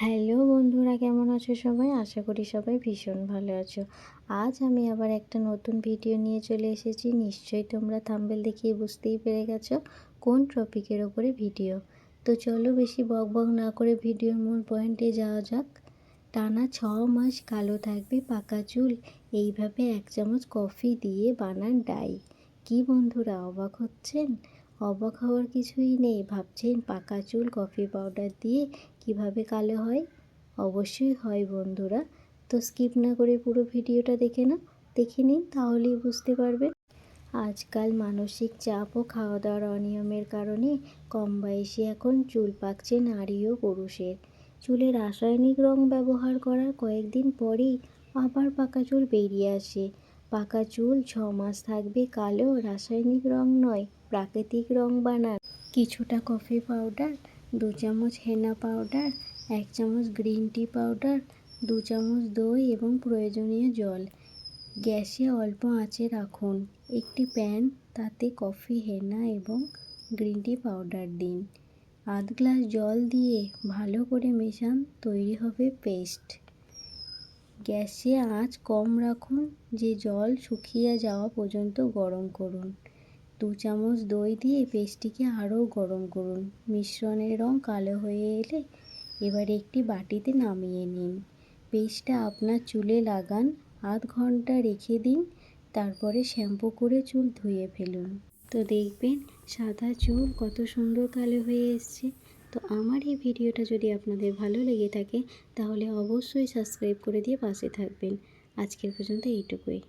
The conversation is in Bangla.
হ্যালো বন্ধুরা, কেমন আছো সবাই? আশা করি সবাই ভীষণ ভালো আছো। আজ আমি আবার একটা নতুন ভিডিও নিয়ে চলে এসেছি। নিশ্চয়ই তোমরা থাম্বেল দেখিয়ে বুঝতেই পেরে গেছো কোন টপিকের ওপরে ভিডিও। তো চলো বেশি বক বক না করে ভিডিওর মূল পয়েন্টে যাওয়া যাক। টানা ছ মাস কালো থাকবে পাকা চুল, এইভাবে এক চামচ কফি দিয়ে বানান ডাই। কি বন্ধুরা, অবাক হচ্ছেন? অবাক হওয়ার কিছুই নেই। ভাবছেন পাকা চুল, কফি পাউডার দিয়ে কীভাবে কালো হয়? অবশ্যই হয় বন্ধুরা। তো স্কিপ না করে পুরো ভিডিওটা দেখে না দেখে নিন, তাহলেই বুঝতে পারবেন। আজকাল মানসিক চাপ ও খাওয়া দাওয়ার অনিয়মের কারণে কম বয়সে এখন চুল পাকছে নারী ও পুরুষের। চুলে রাসায়নিক রং ব্যবহার করার কয়েকদিন পরেই আবার পাকা চুল বেরিয়ে আসে। পাকা চুল ছ মাস থাকবে কালো রাসায়নিক রং নয়। প্রাকৃতিক রং বানান। কিছুটা কফি পাউডার দু চামচ হেনা পাউডার এক চামচ গ্রিন টি পাউডার দু চামচ দই এবং প্রয়োজনীয় জল। গ্যাসে অল্প আঁচে রাখুন। একটি প্যান তাতে কফি হেনা এবং গ্রিন টি পাউডার দিন। আধ গ্লাস জল দিয়ে ভালো করে মেশান, তৈরি হবে পেস্ট গ্যাসে আঁচ কম রাখুন, যে জল শুকিয়ে যাওয়া পর্যন্ত গরম করুন। দু চামচ দই দিয়ে পেস্টটিকে আরও গরম করুন। মিশ্রণের রং কালো হয়ে এলে এবার একটি বাটিতে নামিয়ে নিন। পেস্টটা আপনার চুলে লাগান, আধ ঘণ্টা রেখে দিন, তারপরে শ্যাম্পু করে চুল ধুয়ে ফেলুন। তো দেখবেন সাদা চুল কত সুন্দর কালো হয়ে এসছে। তো আমার এই ভিডিওটা যদি আপনাদের ভালো লেগে থাকে, তাহলে অবশ্যই সাবস্ক্রাইব করে দিয়ে পাশে থাকবেন। আজকের পর্যন্ত এইটুকুই।